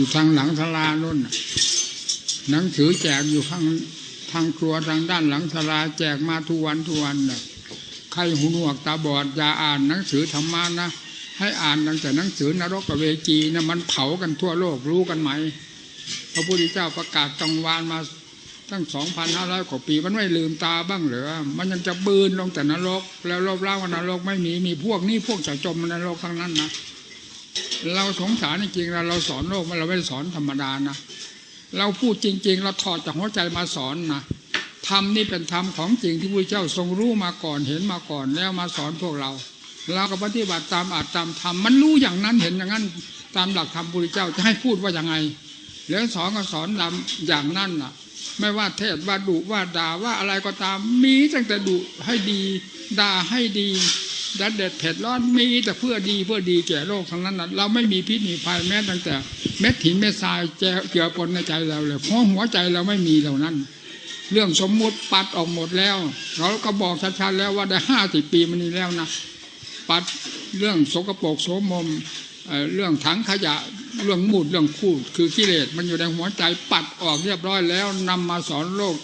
อยู่ทางหลังศาลานู่นหนังสือแจกอยู่ข้างทางครัวทางด้านหลังศาลาแจกมาทุกวันทุกวันน่ะใครหูหนวกตาบอดอย่าอ่านหนังสือธรรมานะให้อ่านตั้งแต่หนังสือนรกกับเวจีนะมันเผากันทั่วโลกรู้กันไหมพระพุทธเจ้าประกาศกลางวานมาตั้งสองพันห้าร้อยกว่าปีมันไม่ลืมตาบ้างเหรอมันยังจะบืนลงแต่นรก แล้วรอบล่างว่านรกไม่มีมีพวกนี้พวกจะจมนรกทั้งนั้นนะ เราสงสารจริงๆเราเราสอนโลกมันเราไม่ได้สอนธรรมดานะเราพูดจริง ๆ เราถอดจากหัวใจมาสอนนะธรรมนี่เป็นธรรมของจริงที่พระเจ้าทรงรู้มาก่อนเห็นมาก่อนแล้วมาสอนพวกเราเราก็ปฏิบัติตามอาจตามธรรมมันรู้อย่างนั้นเห็นอย่างนั้นตามหลักธรรมพระพุทธเจ้าจะให้พูดว่าอย่างไง แล้วสอนก็สอนตามอย่างนั้นน่ะ ไม่ว่าเทศว่าดุว่าด่าว่าอะไรก็ตามมีตั้งแต่ดุให้ดีด่าให้ดี ดัดเด็ดเผ็ดร้อนมีแต่เพื่อดีเพื่อดีแก่โลกทั้งนั้นนะเราไม่มีพิษมีภัยแม้ตั้งแต่ เม็ดหินเม็ดทรายเจือปนในใจเราเลยเพราะหัวใจเราไม่มีเหล่านั้น เรื่องสมมุติปัดออกหมดแล้ว เราก็บอกชัดๆแล้วว่าได้ห้าสิบปีมานี้แล้วนะปัดเรื่องสกปรกโสมม เรื่องถังขยะเรื่องมูดเรื่องคูด คือกิเลสมันอยู่ในหัวใจปัดออกเรียบร้อยแล้วนำมาสอนโลก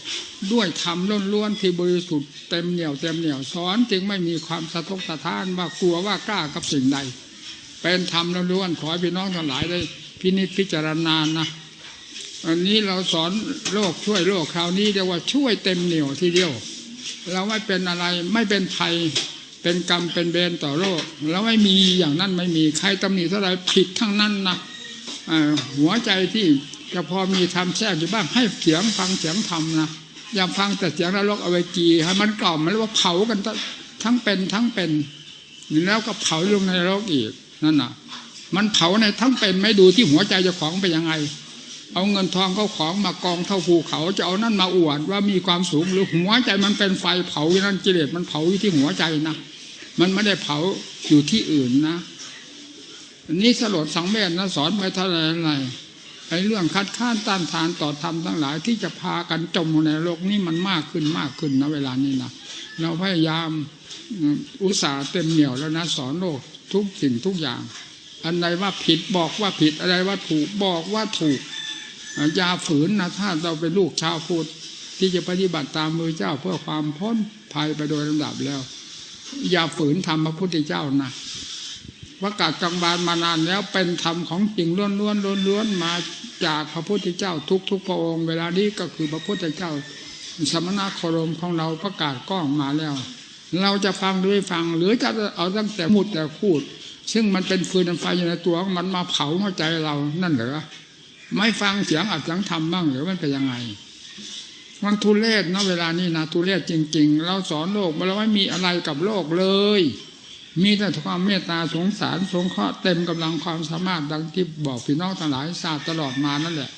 ด้วยธรรมล้วนๆที่บริสุทธิ์เต็มเหนี่ยวเต็มเหนี่ยวสอนจึงไม่มีความสะทกสะท้านว่ากลัวว่ากล้ากับสิ่งใด เป็นธรรมล้วนๆขอให้พี่น้องทั้งหลายได้พินิจพิจารณานะอันนี้เราสอนโลกช่วยโลกคราวนี้เรียกว่าช่วยเต็มเหนี่ยวทีเดียว เราไม่เป็นอะไรไม่เป็นภัย เป็นกรรมเป็นเบนต่อโลก แล้วไม่มีอย่างนั้นไม่มีใครตำหนิเท่าไรผิดทั้งนั้นนะหัวใจที่จะพอมีทำแทรกอยู่บ้างให้เสียงฟังเสียงธรรมนะอย่าฟังแต่เสียงนรกเอาไว้จีให้มันกล่อมมันเรียกว่าเผากันทั้งเป็นทั้งเป็นแล้วก็เผาลงในนรกอีกนั่นน่ะ มันเผาในทั้งเป็นไม่ดูที่หัวใจเจ้าของเป็นยังไง เอาเงินทองเขาของมากองเท่าภูเขาจะเอานั่นมาอวดว่ามีความสูงหรือหัวใจมันเป็นไฟเผาอยู่นั่นกิเลสมันเผาอยู่ที่หัวใจนะ มันไม่ได้เผาอยู่ที่อื่นนะนี้สลดสังเวชนะสอนไปเท่าไรอะไรไอ้เรื่องคัดค้านต้านทานต่อธรรมทั้งหลาย ที่จะพากันจมในโลกนี้มันมากขึ้นมากขึ้นนะเวลานี้นะเราพยายามอุตส่าห์เต็มเหนี่ยวแล้วนะสอนโลกทุกสิ่งทุกอย่าง อันใดว่าผิดบอกว่าผิดอะไรว่าถูกบอกว่าถูกอย่าฝืนนะถ้าเราเป็นลูกชาวพุทธที่จะปฏิบัติตามมือเจ้าเพื่อความพ้นภัยไปโดยลำดับแล้ว อย่าฝืนทำพระพุทธเจ้านะประกาศกลางบานมานานแล้วเป็นธรรมของจริงล้วนล้วนล้วนล้วนมาจากพระพุทธเจ้าทุกทุกพระองค์เวลานี้ก็คือพระพุทธเจ้า สมณะโครมของเราประกาศก้องมาแล้ว เราจะฟังหรือไม่ฟังหรือจะเอาตั้งแต่มุดแต่พูด ซึ่งมันเป็นฟืนไฟอยู่ในตัวมันมาเผาหัวใจเรานั่นเหรอไม่ฟังเสียงอัดเสียงทำบ้างหรือมันเป็นยังไง มันทุเรศนะเวลานี้นะทุเรศจริง ๆ เราสอนโลกเราไม่มีอะไรกับโลกเลย มีแต่ความเมตตาสงสารสงเคราะห์เต็มกำลังความสามารถดังที่บอกพี่น้องทั้งหลายทราบตลอดมานั่นแหละ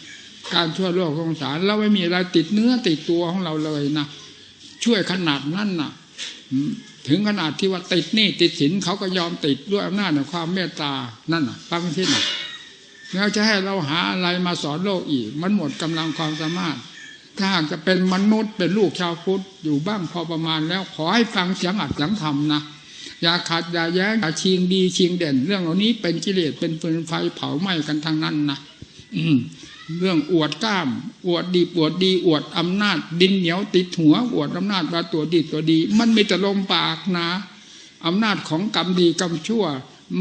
การช่วยโลกสงสารเราไม่มีอะไรติดเนื้อติดตัวของเราเลยนะช่วยขนาดนั้นนะถึงขนาดที่ว่าติดหนี้ติดสินเขาก็ยอมติดด้วยอำนาจแห่งความเมตตานั่นน่ะฟังที่น่ะแล้วจะให้เราหาอะไรมาสอนโลกอีก มันหมดกำลังความสามารถ ถ้าหากจะเป็นมนุษย์เป็นลูกชาวพุทธอยู่บ้างพอประมาณแล้วขอให้ฟังเสียงอัดเสียงธรรมนะอย่าขัดอย่าแย้งอย่าชิงดีชิงเด่น เรื่องเหล่านี้เป็นกิเลสเป็นฟืนไฟเผาไหม้กันทางนั้นนะอืเรื่องอวดกล้าม อวดดีอวดดี อวดอำนาจ ดินเหนียวติดหัว อวดอำนาจว่าตัวดีตัวดี มันมีแต่ลมปากนะอำนาจของกรรมดีกรรมชั่ว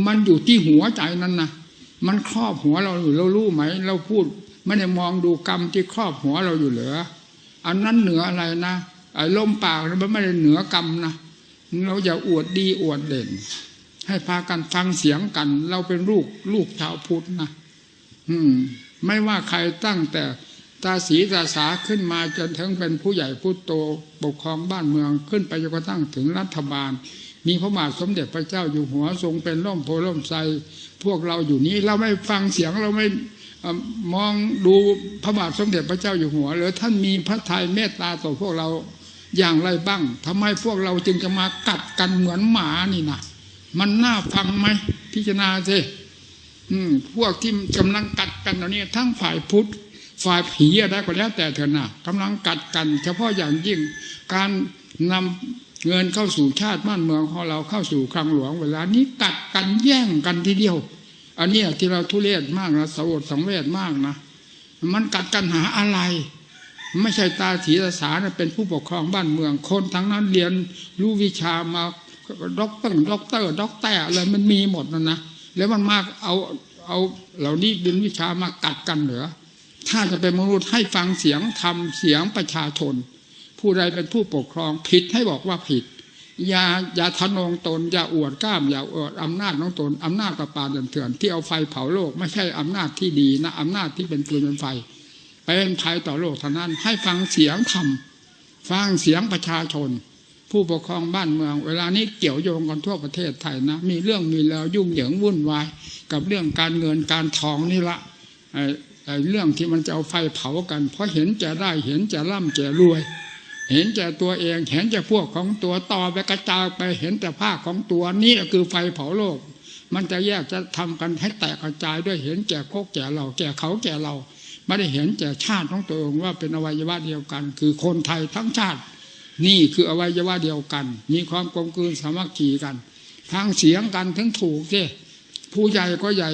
มันอยู่ที่หัวใจนั้นนะมันครอบหัวเราอยู่เรารู้ไหม เราพูด ไม่ได้มองดูกรรมที่ครอบหัวเราอยู่เหรออันนั้นเหนืออะไรนะไอ้ลมปากมันไม่ได้เหนือกรรมนะเราอย่าอวดดีอวดเด่น ให้พากันฟังเสียงกัน เราเป็นลูกลูกชาวพุทธนะอืม ไม่ว่าใครตั้งแต่ตาสีตาสาขึ้นมาจนถึงเป็นผู้ใหญ่ผู้โตปกครองบ้านเมืองขึ้นไปจนกระทั่งถึงรัฐบาล มีพระบาทสมเด็จพระเจ้าอยู่หัวทรงเป็นร่มโพล่มไทรพวกเราอยู่นี้เราไม่ฟังเสียงเราไม่ มองดูพระบาทสมเด็จพระเจ้าอยู่หัวหรือท่านมีพระทัยเมตตาต่อพวกเราอย่างไรบ้างทำไมพวกเราจึงจะมากัดกันเหมือนหมานี่นะมันน่าฟังไหมพิจารณาสิอืมพวกที่กำลังกัดกันตอนนี้ทั้งฝ่ายพุทธฝ่ายผีอะไรก็แล้วแต่เถอะนะกำลังกัดกัน เฉพาะอย่างยิ่งการนำเงินเข้าสู่ชาติบ้านเมืองของเราเข้าสู่คลังหลวงเวลานี้กัดกันแย่งกันทีเดียว อันนี้ที่เราทุเรศมากนะสวดสังเวชมากนะมันกัดกันหาอะไร ไม่ใช่ตาถีตาสานะเป็นผู้ปกครองบ้านเมือง คนทั้งนั้นเรียนรู้วิชามาด็อกเตอร์ด็อกเตอร์ด็อกแต่อะไรมันมีหมดนะนะแล้วมันมากเอาเอาเหล่านี้ดึงวิชามากัดกันเหรอถ้าจะเป็นมนุษย์ให้ฟังเสียงทำเสียงประชาชน ผู้ใดเป็นผู้ปกครองผิดให้บอกว่าผิด อย่าอย่าทะนงตน อย่าอวดกล้าม อย่าอวดอำนาจของตนอำนาจประปาเถื่อนที่เอาไฟเผาโลก ไม่ใช่อำนาจที่ดีนะอำนาจที่เป็นปืนเป็นไฟเป็นภัยต่อโลกเท่านั้น ให้ฟังเสียงธรรมฟังเสียงประชาชน ผู้ปกครองบ้านเมือง เวลานี้เกี่ยวโยงกันทั่วประเทศไทยนะ มีเรื่องมีแล้วยุ่งเหยิงวุ่นวาย กับเรื่องการเงินการทองนี่ละไอ้เรื่องที่มันจะเอาไฟเผากัน เพราะเห็นจะได้เห็นจะร่ำจะรวย เห็นแต่ตัวเอง เห็นแต่พวกของตัวต่อไปกระจายไปเห็นแต่ภาคของตัวนี่คือไฟเผาโลก มันจะแยกจะทำกันให้แตกกระจายด้วยเห็นแก่โคกแก่เราแก่เขาแก่เรา ไม่ได้เห็นแก่ชาติของตัวเองว่าเป็นอวัยวะเดียวกัน คือคนไทยทั้งชาติ นี่คืออวัยวะเดียวกัน มีความกลมกลืนสามัคคีกัน ทางเสียงกันถึงถูกสิ ผู้ใหญ่ก็ใหญ่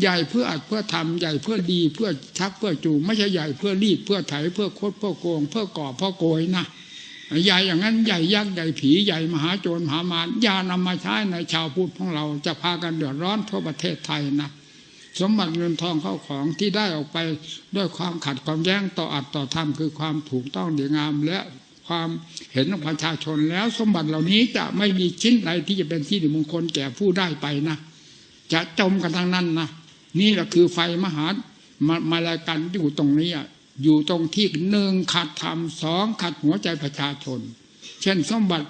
ใหญ่เพื่ออัดเพื่อทำใหญ่เพื่อดีเพื่อชักเพื่อจูงไม่ใช่ใหญ่เพื่อรีดเพื่อไถเพื่อโคดเพื่อโกง เพื่อก่อเพื่อโกยนะใหญ่อย่างนั้นใหญ่ยักษ์ใหญ่ผีใหญ่มหาโจรมหามารอย่านำมาใช้ในชาวพุทธของเราจะพากันเดือดร้อนทั่วประเทศไทยนะสมบัติเงินทองเข้าของที่ได้ออกไปด้วยความขัดความแย้งต่ออัดต่อธรรมคือความถูกต้องดีงามและความเห็นของประชาชนแล้วสมบัติเหล่านี้จะไม่มีชิ้นใดที่จะเป็นที่มงคลแก่ผู้ได้ไปนะ จะจมกันทั้งนั้นนะนี่แหละคือไฟมหามามาลายกันอยู่ตรงนี้อะอยู่ตรงที่หนึ่งขัดธรรมสองขัดหัวใจประชาชน เช่นสมบัติ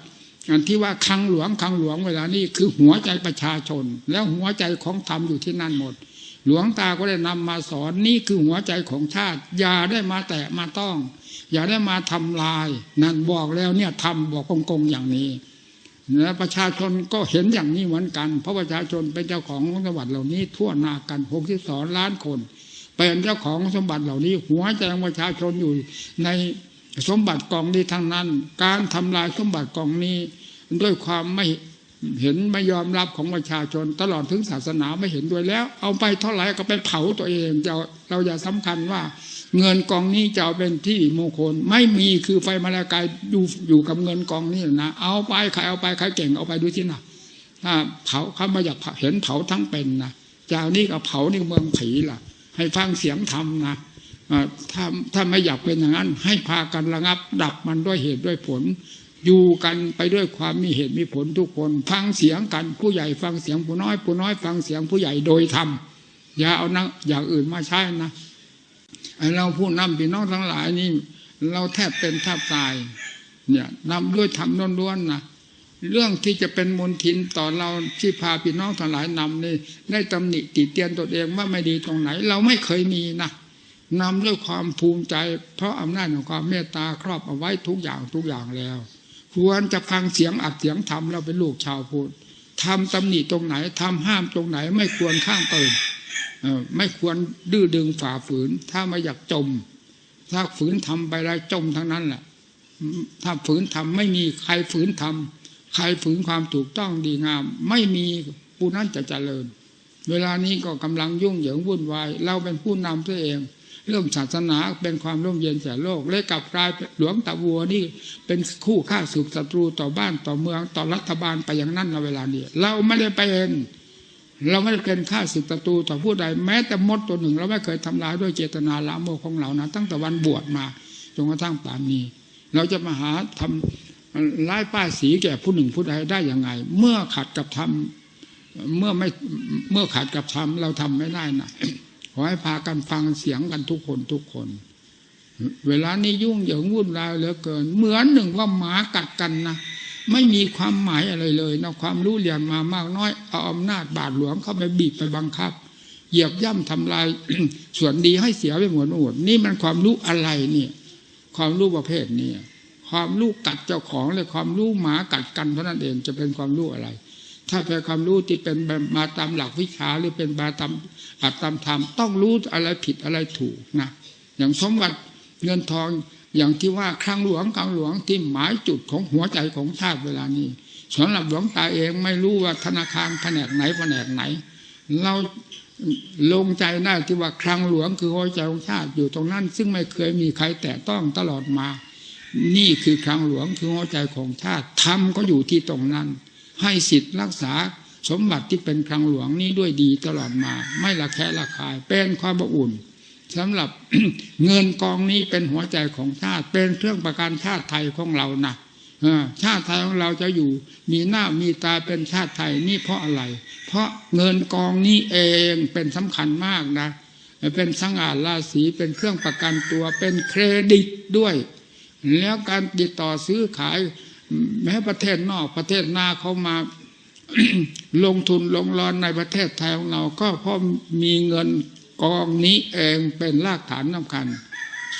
อันที่ว่าคังหลวงคังหลวงเวลานี้คือหัวใจประชาชน แล้วหัวใจของธรรมอยู่ที่นั่นหมด หลวงตาก็ได้นำมาสอนนี่คือหัวใจของชาติ อย่าได้มาแตะมาต้อง อย่าได้มาทำลาย นั่นบอกแล้วเนี่ยทำบอกกงๆอย่างนี้ และประชาชนก็เห็นอย่างนี้เหมือนกัน เพราะประชาชนเป็นเจ้าของสมบัติเหล่านี้ ทั่วนากันหกสิบสองล้านคน เป็นเจ้าของสมบัติเหล่านี้ หัวใจของประชาชนอยู่ในสมบัติกองนี้ทั้งนั้น การทำลายสมบัติกองนี้ ด้วยความไม่เห็นไม่ยอมรับของประชาชน ตลอดถึงศาสนาไม่เห็นด้วยแล้ว เอาไปเท่าไหร่ก็ไปเผาตัวเองเราเราอย่าสำคัญว่า เงินกองนี้จะเอาเป็นที่มงคล ไม่มีคือไฟมาลากายอยู่อยู่กับเงินกองนี้นะเอาไปใครเอาไปใครเก่งเอาไปดูที่น่ะถ้าเผาเขามาอยากเห็นเผาทั้งเป็นนะเจ้านี่ก็เผาในเมืองผีล่ะ ให้ฟังเสียงธรรมนะถ้าถ้าไม่อยากเป็นอย่างนั้น ให้พากันระงับ ดับมันด้วยเหตุด้วยผล อยู่กันไปด้วยความมีเหตุมีผลทุกคน ฟังเสียงกันผู้ใหญ่ฟังเสียงผู้น้อย ผู้น้อย ฟังเสียงผู้ใหญ่โดยธรรมอย่าเอานะอย่างอื่นมาใช้นะ เราผู้นำพี่น้องทั้งหลายนี่ เราแทบเป็นแทบตาย เนี่ยนำด้วยธรรมล้วนๆนะเรื่องที่จะเป็นมลทินต่อเราที่พาพี่น้องทั้งหลายนำนี่ได้ตำหนิติเตียนตัวเองว่าไม่ดีตรงไหน เราไม่เคยมีนะนำด้วยความภูมิใจ เพราะอำนาจของความเมตตาครอบเอาไว้ทุกอย่างทุกอย่างแล้ว ควรจะฟังเสียงอัดเสียงทำเราเป็นลูกชาวพุทธทำตำหนิตรงไหนทำห้ามตรงไหนไม่ควรข้างเติม ไม่ควรดื้อดึงฝ่าฝืน ถ้าไม่อยากจม ถ้าฝืนทำไปแล้วจมทั้งนั้นแหละถ้าฝืนทำไม่มีใครฝืนทำใครฝืนความถูกต้องดีงาม ไม่มีผู้นั้นจะเจริญ เวลานี้ก็กำลังยุ่งเหยิงวุ่นวาย เราเป็นผู้นำตัวเอง เรื่องศาสนาเป็นความร่มเย็นแก่โลกเลยกลับกลายหลวงตาวัวนี่เป็นคู่ฆ่าศึกศัตรูต่อบ้านต่อเมืองต่อรัฐบาลไปอย่างนั้นในเวลานี้เราไม่ได้เป็น เราไม่ได้เป็นฆ่าศึกศัตรูต่อผู้ใดแม้แต่มดตัวหนึ่ง เราไม่เคยทำลายด้วยเจตนาละโมของเรานะตั้งแต่วันบวชมาจนกระทั่งป่านนี้ เราจะมาหาทำร้ายป้ายสีแก่ผู้หนึ่งผู้ใดได้อยังไง เมื่อขัดกับธรรมเมื่อไม่เมื่อขัดกับธรรมเราทำไม่ได้นะขอให้พากันฟังเสียงกันทุกคนทุกคน เวลานี้ยุ่งเหยิงวุ่นวายเหลือเกิน เหมือนหนึ่งว่าหมากัดกันนะ ไม่มีความหมายอะไรเลยนะความรู้เรียนมามากน้อยเอาอำนาจบาดหลวงเข้าไปบีบไปบังคับ เหยียบย่ำทำลาย ส่วนดีให้เสียไปหมดหมดนี่มันความรู้อะไรเนี่ย ความรู้ประเภทนี้ความรู้กัดเจ้าของเลยความรู้หมากัดกันเท่านั้นเองจะเป็นความรู้อะไร ถ้าเป็นความรู้ที่เป็นมาตามหลักวิชาหรือเป็นมาตามอัตตามธรรมต้องรู้อะไรผิดอะไรถูกนะอย่างสมบัติเงินทอง อย่างที่ว่าครั้งหลวงครั้งหลวงที่หมายจุดของหัวใจของชาติเวลานี้สำหรับหลวงตาเองไม่รู้ว่าธนาคารแผนกไหนแผนกไหน เราลงใจได้ที่ว่าครั้งหลวงคือหัวใจของชาติอยู่ตรงนั้น ซึ่งไม่เคยมีใครแตะต้องตลอดมา นี่คือครั้งหลวงคือหัวใจของชาติธรรมก็อยู่ที่ตรงนั้น ให้สิทธิ์รักษาสมบัติที่เป็นครั้งหลวงนี้ด้วยดีตลอดมา ไม่ละแคะละคายเป็นความอบอุ่น สำหรับเงินกองนี้เป็นหัวใจของชาติ เป็นเครื่องประกันชาติไทยของเรานะชาติไทยของเราจะอยู่ มีหน้ามีตาเป็นชาติไทยนี่เพราะอะไร เพราะเงินกองนี้เองเป็นสำคัญมากนะ เป็นสังอาราศีเป็นเครื่องประกันตัว เป็นเครดิตด้วย แล้วการติดต่อซื้อขาย แม้ประเทศนอกประเทศนาเขามาลงทุนลงรอนในประเทศไทยของเรา ก็เพราะมีเงิน กองนี้เองเป็นรากฐานสำคัญ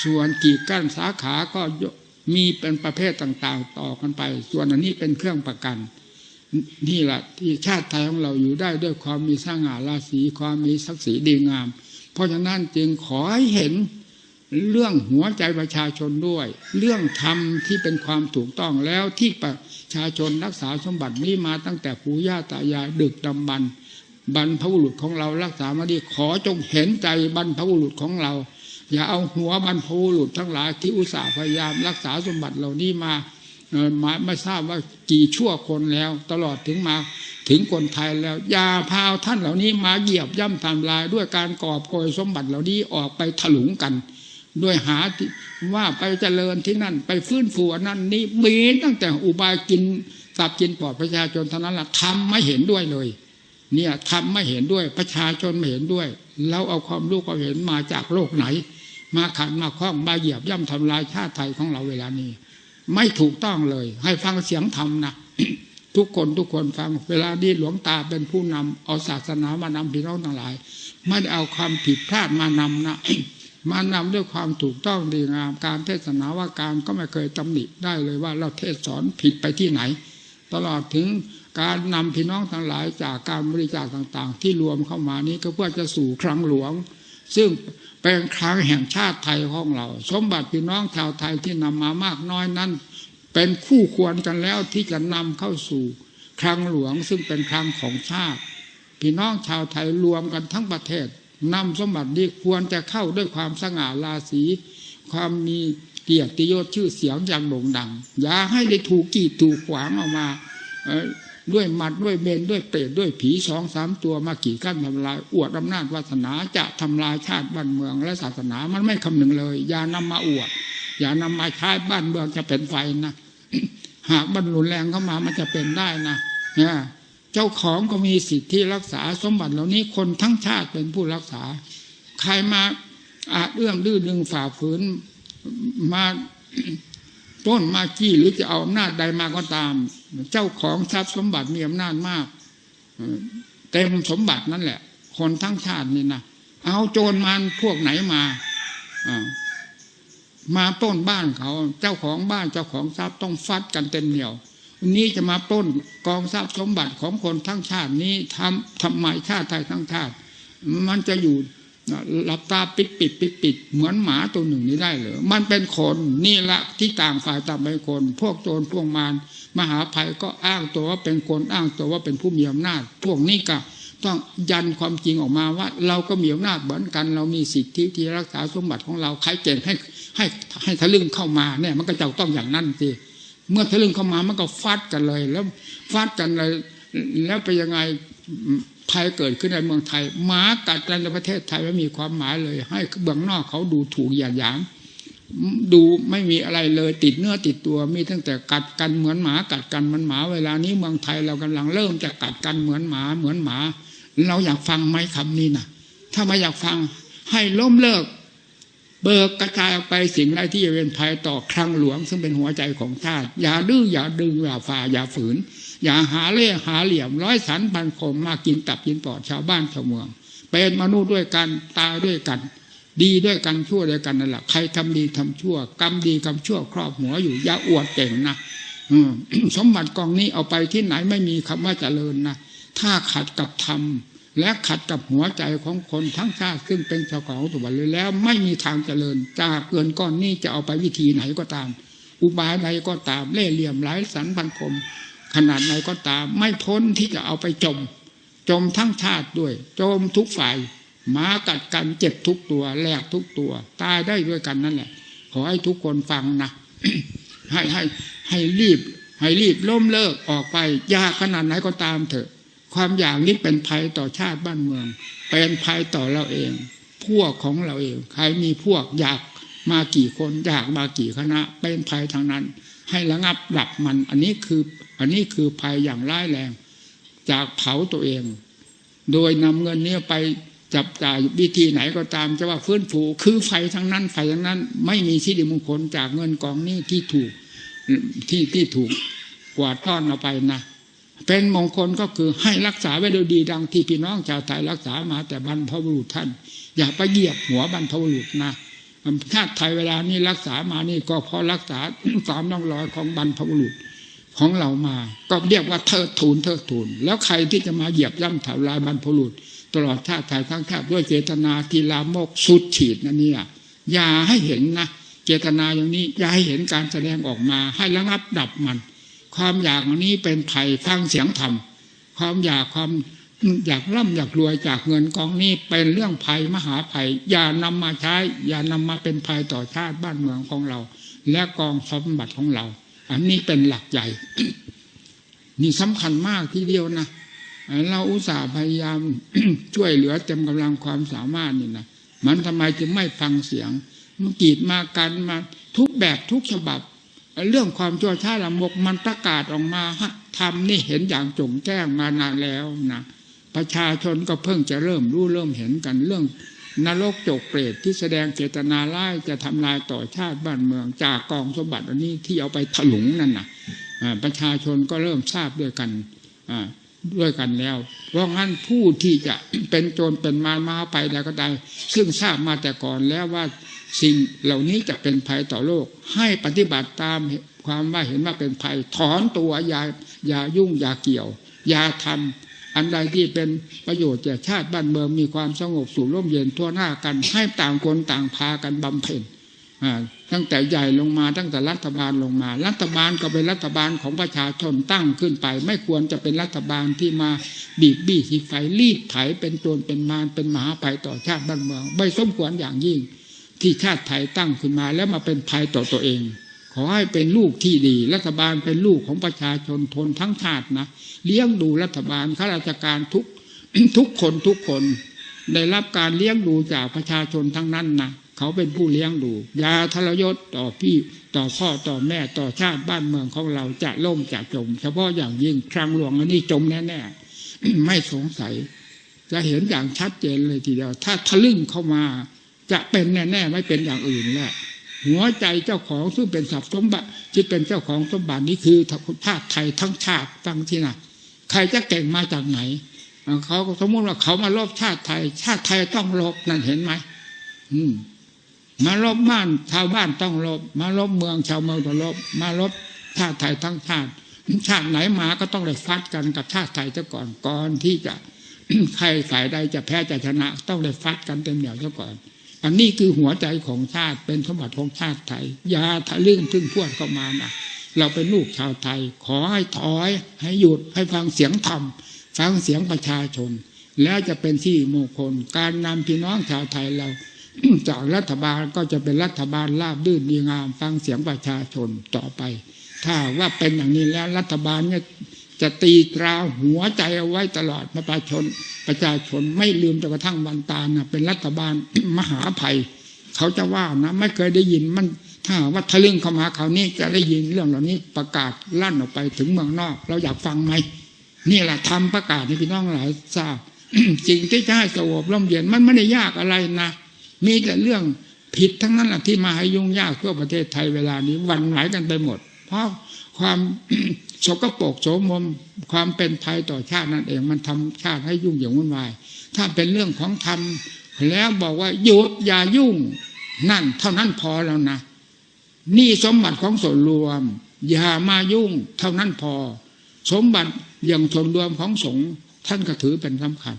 ส่วนกีดกั้นสาขาก็มีเป็นประเภทต่างๆ ต่อกันไป ส่วนอันนี้เป็นเครื่องประกัน นี่แหละที่ชาติไทยของเราอยู่ได้ด้วยความมีสง่าราศีความมีศักดิ์ศรีดีงาม เพราะฉะนั้นจึงขอให้เห็นเรื่องหัวใจประชาชนด้วย เรื่องธรรมที่เป็นความถูกต้องแล้วที่ประชาชนรักษาสมบัตินี้มาตั้งแต่ปู่ย่าตายายดึกดำบรรพ์ บรรพบุรุษของเรารักษามาดีขอจงเห็นใจบรรพบุรุษของเรา อย่าเอาหัวบรรพบุรุษทั้งหลายที่อุตส่าห์พยายามรักษาสมบัติเหล่านี้มามาไม่ทราบว่ากี่ชั่วคนแล้ว ตลอดถึงมาถึงคนไทยแล้วอย่าพาท่านเหล่านี้มาเหยียบย่ำทำลายด้วยการกอบโกยสมบัติเหล่านี้ออกไปถลุงกันด้วยหาว่าไปเจริญที่นั่น ไปฟื้นฟูนนั้นนี่มีตั้งแต่อุบายกินตับกินปอดประชาชนเท่านั้นละทำไม่เห็นด้วยเลย เนี่ยทำไม่เห็นด้วยประชาชนไม่เห็นด้วย เราเอาความรู้ความเห็นมาจากโลกไหน มาขัดมาคล้องมาเหยียบย่ำทำลายชาติไทยของเราเวลานี้ ไม่ถูกต้องเลย ให้ฟังเสียงธรรมนะทุกคนทุกคนฟัง เวลานี้หลวงตาเป็นผู้นำเอาศาสนามานำพี่น้องทั้งหลาย ไม่ได้เอาความผิดพลาดมานำนะมานำด้วยความถูกต้องดีงามการเทศนาว่าการก็ไม่เคยตำหนิได้เลยว่าเราเทศสอนผิดไปที่ไหน ตลอดถึง การนำพี่น้องทั้งหลายจากการบริจาคต่าง ๆ ที่รวมเข้ามานี้ก็เพื่อจะสู่ครั้งหลวง ซึ่งเป็นครั้งแห่งชาติไทยของเรา สมบัติพี่น้องชาวไทยที่นำมามากน้อยนั้น เป็นคู่ควรกันแล้วที่จะนำเข้าสู่ครั้งหลวง ซึ่งเป็นครั้งของชาติ พี่น้องชาวไทยรวมกันทั้งประเทศนำสมบัตินี้ควรจะเข้าด้วยความสง่าราศี ความมีเกียรติยศชื่อเสียงอย่างโด่งดัง อย่าให้ได้ถูกกีดถูกขวางออกมาเออ ด้วยหมัดด้วยเบนด้วยเปรตด้วยผีสองสามตัวมากี่ขั้นทำลาย อวดอำนาจวาสนาจะทำลายชาติบ้านเมืองและศาสนามันไม่คำนึงเลย อย่านำมาอวด อย่านำมาใช้บ้านเมืองจะเป็นไฟนะหากบรรลุนแรงเข้ามามันจะเป็นได้นะเนี่ยเจ้าของก็มีสิทธิรักษาสมบัติเหล่านี้คนทั้งชาติเป็นผู้รักษา ใครมาอาจเอื้อมดื้อดึงฝ่าฝืนมา ปล้นมาจี้หรือจะเอาอำนาจใดมาก็ตาม เจ้าของทรัพย์สมบัติมีอำนาจมากเต็มสมบัตินั่นแหละ คนทั้งชาตินี่นะเอาโจรมันพวกไหนมามาปล้นบ้านเขา เจ้าของบ้านเจ้าของทรัพย์ต้องฟัดกันเต็มเหนียววันนี้จะมาปล้นกองทรัพย์สมบัติของคนทั้งชาตินี้ทำทำไมชาติไทยทั้งชาติ มันจะอยู่ หลับตาปิดปิดปิดปิดเหมือนหมาตัวหนึ่งนี้ได้เหรอมันเป็นคนนี่ละที่ต่างฝ่ายต่างเป็นคน พวกโจรพวกมารมหาภัยก็อ้างตัวว่าเป็นคนอ้างตัวว่าเป็นผู้มีอำนาจ พวกนี้ก็ต้องยันความจริงออกมาว่า เราก็มีอำนาจเหมือนกัน เรามีสิทธิที่รักษาสมบัติของเราใครเก่งให้ให้ให้ทะลึ่งเข้ามาเนี่ยมันก็จะต้องอย่างนั้นสิเมื่อทะลึ่งเข้ามามันก็ฟัดกันเลย แล้วฟัดกันเลย แล้วไปยังไง ภัยเกิดขึ้นในเมืองไทยหมากัดกันในประเทศไทยไม่มีความหมายเลย ให้เบื้องนอกเขาดูถูกหยาดหยามดูไม่มีอะไรเลยติดเนื้อติดตัวมีตั้งแต่กัดกันเหมือนหมากัดกันมือนหมาเวลานี้เมืองไทยเรากำลังเริ่มจะกัดกันเหมือนหมาเหมือนหมา เราอยากฟังไหมคำนี้นะถ้าไม่อยากฟังให้ล้มเลิก เบิกกระจายออกไปสิ่งใดที่จะเป็นภัยต่อครั้งหลวงซึ่งเป็นหัวใจของชาติอย่าดื้ออย่าดึงอย่าฝ่าอย่าฝืน อย่าหาเล่หาเหลี่ยมร้อยสันพันคมมากินตับกินปอดชาวบ้านชาวเมือง เป็นมนุษย์ด้วยกันตายด้วยกัน ดีด้วยกันชั่วด้วยกันนั่นแหละใครทำดีทำชั่วกรรมดีกรรมชั่วครอบหัวอยู่อย่าอวดเก่งนะสมบัติกองนี้เอาไปที่ไหนไม่มีคำว่าเจริญนะถ้าขัดกับธรรมและขัดกับหัวใจของคนทั้งชาติซึ่งเป็นเจ้าของตัวเลยแล้ว ไม่มีทางเจริญจากเกินก้อนนี้จะเอาไปวิธีไหนก็ตาม อุบายใดก็ตามเล่เหลี่ยมหลายสันพันคม ขนาดไหนก็ตาม ไม่พ้นที่จะเอาไปจม จมทั้งชาติด้วย จมทุกฝ่ายหมากัดกันเจ็บทุกตัวแหลกทุกตัว ตายได้ด้วยกันนั่นแหละ ขอให้ทุกคนฟังนะให้ให้ให้รีบ ให้รีบล้มเลิกออกไป ยากขนาดไหนก็ตามเถอะ ความอยากนี้เป็นภัยต่อชาติบ้านเมือง เป็นภัยต่อเราเอง พวกของเราเอง ใครมีพวกอยากมากี่คนอยากมากี่คณะ เป็นภัยทางนั้น ให้ระงับดับมัน อันนี้คือ อันนี้คือภัยอย่างร้ายแรง จากเผาตัวเอง โดยนำเงินเนี้ไปจับจ่ายวิธีไหนก็ตามจะว่าฟื้นฟูคือไฟทั้งนั้นไฟทั้งนั้น ไม่มีที่ดิมงคลจากเงินกองนี้ที่ถูกที่ที่ถูกกวาดต้อนเอาไปนะเป็นมงคลก็คือให้รักษาไว้โดยดีดังที่พี่น้องชาวไทยรักษามาแต่บรรพบุรุษท่าน อย่าไปเหยียบหัวบรรพบุรุษนะชาติไทยเวลานี้รักษามานี่ก็เพราะรักษาสามน้องรอยของบรรพบุรุษ ของเรามา ก็เรียกว่าเทิดทูนเทิดทูน แล้วใครที่จะมาเหยียบย่ำถาลายบรรพบุรุษตลอดชาติไทยทั้งชาติด้วยเจตนาทีลามกสุดฉีดนั่นนี่ยอย่าให้เห็นนะเจตนาอย่างนี้อย่าให้เห็นการแสดงออกมาให้ระงับดับมัน ความอยากนนี้เป็นภัยฟังเสียงธรรมความอยากความอยากร่ำอยากรวยจากเงินกองนี้เป็นเรื่องภัยมหาภัย อย่านำมาใช้ อย่านำมาเป็นภัยต่อชาติบ้านเมืองของเรา และกองสมบัติของเรา อันนี้เป็นหลักใหญ่นี่สำคัญมากทีเดียวนะเราอุตส่าห์พยายามช่วยเหลือเต็มกำลังความสามารถนี่นะมันทำไมจึงไม่ฟังเสียง มันกีดมากันมาทุกแบบทุกฉบับ เรื่องความชั่วช้าละมกมันประกาศออกมาทำนี่เห็นอย่างจงแจ้งมานานแล้วนะประชาชนก็เพิ่งจะเริ่มรู้เริ่มเห็นกันเรื่อง นรกจกเปรตที่แสดงเจตนาร้ายจะทำลายต่อชาติบ้านเมือง จากกองสมบัติอันนี้ที่เอาไปถลุงนั่นน่ะประชาชนก็เริ่มทราบด้วยกันด้วยกันแล้วเพราะงั้นผู้ที่จะเป็นโจรเป็นมารมาไปแล้วก็ได้ ซึ่งทราบมาแต่ก่อนแล้วว่าสิ่งเหล่านี้จะเป็นภัยต่อโลก ให้ปฏิบัติตามความว่าเห็นว่าเป็นภัยถอนตัวอย่าอย่ายุ่งอย่าเกี่ยว อย่าทำ อันใดที่เป็นประโยชน์แก่ชาติบ้านเมืองมีความสงบสุขร่มเย็นทั่วหน้ากัน ให้ต่างคนต่างพากันบำเพ็ญตั้งแต่ใหญ่ลงมาตั้งแต่รัฐบาลลงมา รัฐบาลก็เป็นรัฐบาลของประชาชนตั้งขึ้นไป ไม่ควรจะเป็นรัฐบาลที่มาบีบบี้ทีไฟรีดไถเป็นโจรเป็นมารเป็นมหาภัยต่อชาติบ้านเมือง ไม่สมควรอย่างยิ่ง ที่ชาติไทยตั้งขึ้นมาแล้วมาเป็นภัยต่อตัวเอง ขอให้เป็นลูกที่ดี รัฐบาลเป็นลูกของประชาชนทนทั้งชาตินะเลี้ยงดูรัฐบาลข้าราชการทุกทุกคนทุกคน ได้รับการเลี้ยงดูจากประชาชนทั้งนั้นนะเขาเป็นผู้เลี้ยงดูยาทรยศต่อพี่ต่อพ่อต่อแม่ต่อชาติบ้านเมืองของเราจะล่มจะจม เฉพาะอย่างยิ่งครั้งหลวงอันนี้จมแน่ๆไม่สงสัย จะเห็นอย่างชัดเจนเลยทีเดียว ถ้าทะลึ่งเข้ามา จะเป็นแน่ๆไม่เป็นอย่างอื่นแหละ หัวใจเจ้าของซึ่งเป็นทรัพย์สมบัติที่เป็นเจ้าของสมบัตินี้คือชาติไทยทั้งชาติตั้งที่น่ะ ใครจะเก่งมาจากไหนเขาสมมติว่าเขามาลบชาติไทย ชาติไทยต้องลบนั่นเห็นไหมอืมมาลบบ้านชาวบ้านต้องลบ มาลบเมืองชาวเมืองต้องลบ มาลบชาติไทยทั้งชาติ ชาติไหนมาก็ต้องได้ฟัดกันกับชาติไทยซะก่อนก่อนที่จะใครฝ่ายใดจะแพ้จะชนะ ต้องได้ฟัดกันเต็มเหนียวซะก่อน อันนี้คือหัวใจของชาติเป็นสมบัติของชาติไทยอย่าทะลึ่งทึ่งพวดเข้ามานะเราเป็นลูกชาวไทย ขอให้ถอย ให้หยุดให้ฟังเสียงธรรมฟังเสียงประชาชน แล้วจะเป็นที่มงคล การนำพี่น้องชาวไทยเรา จากรัฐบาลก็จะเป็นรัฐบาลราบรื่นดีงาม ฟังเสียงประชาชนต่อไป ถ้าว่าเป็นอย่างนี้แล้วรัฐบาลเนี่ย จะตีตราหัวใจเอาไว้ตลอดประชาชน ประชาชนไม่ลืมจนกระทั่งวันตานะเป็นรัฐบาลมหาภัย เขาจะว่านะ ไม่เคยได้ยินมันถ้าว่าทะลึ่งเข้ามาเขานี้จะได้ยินเรื่องเหล่านี้ประกาศลั่นออกไปถึงเมืองนอก เราอยากฟังไหมนี่แหละทำประกาศให้พี่น้องหลายทราบสิ่งที่จะให้สงบร่มเย็นมันไม่ได้ยากอะไรนะมีแต่เรื่องผิดทั้งนั้นแหละที่มาให้ยุ่งยากทั่วประเทศไทยเวลานี้วันไหวกันไปหมด เพราะความ สกปรกโสมมความเป็นภัยต่อชาตินั่นเอง มันทำชาติให้ยุ่งอย่างวุ่นวาย ถ้าเป็นเรื่องของธรรมแล้วบอกว่าหยุดอย่ายุ่ง นั่น เท่านั้นพอแล้วนะนี่สมบัติของส่วนรวม อย่ามายุ่ง เท่านั้นพอ สมบัติอย่างส่วนรวมของสงฆ์ท่านก็ถือเป็นสำคัญ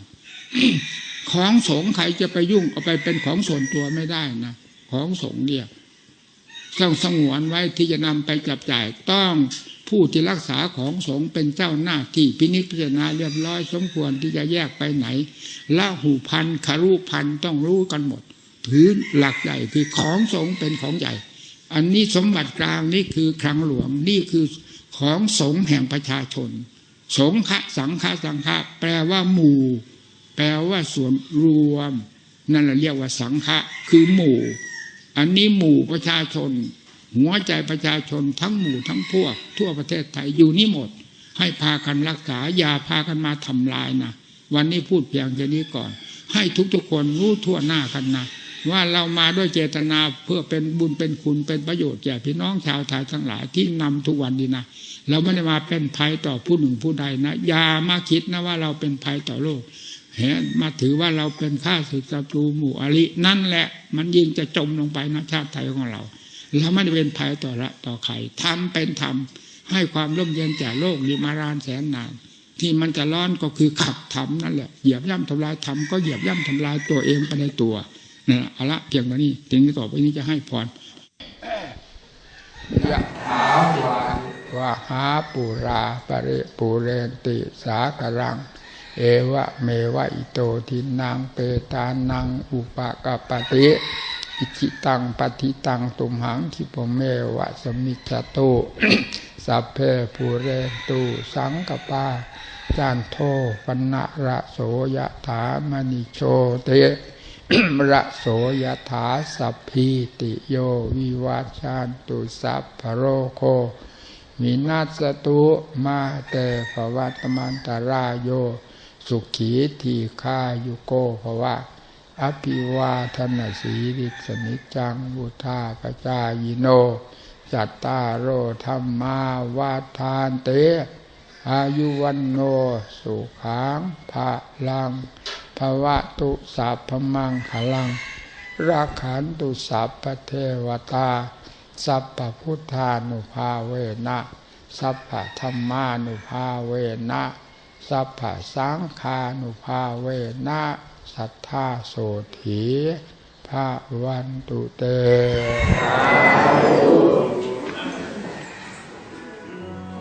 ของสงฆ์ใครจะไปยุ่งเอาไปเป็นของส่วนตัวไม่ได้นะของสงฆ์เนี่ยต้องสงวนไว้ที่จะนำไปจับจ่ายต้อง ผู้ที่รักษาของสงฆ์เป็นเจ้าหน้าที่พินิจพิจารณาเรียบร้อย สมควรที่จะแยกไปไหนละหูพันคารูพันต้องรู้กันหมดพื้นหลักใหญ่คือของสงฆ์เป็นของใหญ่ อันนี้สมบัติกลางนี่คือคลังหลวงนี่คือของสงฆ์แห่งประชาชน สงฆะสังฆะสังฆะแปลว่าหมู่ แปลว่าส่วนรวม นั่นแหละเรียกว่าสังฆะคือหมู่ อันนี้หมู่ประชาชน หัวใจประชาชนทั้งหมู่ทั้งพวก ทั่วประเทศไทยอยู่นี่หมด ให้พากันรักษาอย่าพากันมาทำลายนะวันนี้พูดเพียงแค่นี้ก่อน ให้ทุกๆคนรู้ทั่วหน้ากันนะว่าเรามาด้วยเจตนาเพื่อเป็นบุญเป็นคุณเป็นประโยชน์แก่พี่น้องชาวไทยทั้งหลายที่นำทุกวันดีนะเราไม่ได้มาเป็นภัยต่อผู้หนึ่งผู้ใดนะอย่ามาคิดนะว่าเราเป็นภัยต่อโลกเห็นมาถือว่าเราเป็นข้าศึกศัตรูหมู่อรินั่นแหละ มันยิ่งจะจมลงไปนะชาติไทยของเรา เราไม่ได้เป็นภัยต่อละต่อใครทำเป็นธรรมให้ความร่มเย็นแก่โลกนี้มารานแสนนาน ที่มันจะร้อนก็คือขับธรรมนั่นแหละเหยียบย่ำทำลายธรรมก็เหยียบย่ำทำลายตัวเองไปในตัวนั่แหละเอาละเพียงเท่านี้ถึงต่อไปนี้จะให้พรยะถาวาวะหาปุราปริปุเรนติสากรัง เอวะเมวะอิโตทินังเปตานังอุปกปปติ อิจิตังปฏิตังตุมหังคิปเมวะสมิจจตุสัพเพปุเรตุสังกปาจานโทปนะระโสยถามณิโชเตระโสยถาสัพพีติโยวิวัชชันตุสัพพโรโควินาศตุมาเตภวัตมันตรายโย สุขีทีฆายุโกภวะ อภิวาทนาสีริสนิจังบุธาปจายโน จัตตารโอธรรมาวาทานเต อายุวันโน สุขังภาลังภวะตุสัพพมังขลังราขันตุสัพพเทวตา สัพพพุทธานุภาเวนะ สัพพธรรมานุภาเวนะ สัพพสังฆานุภาเวนะ สัทธาโสถีพระวันตุเต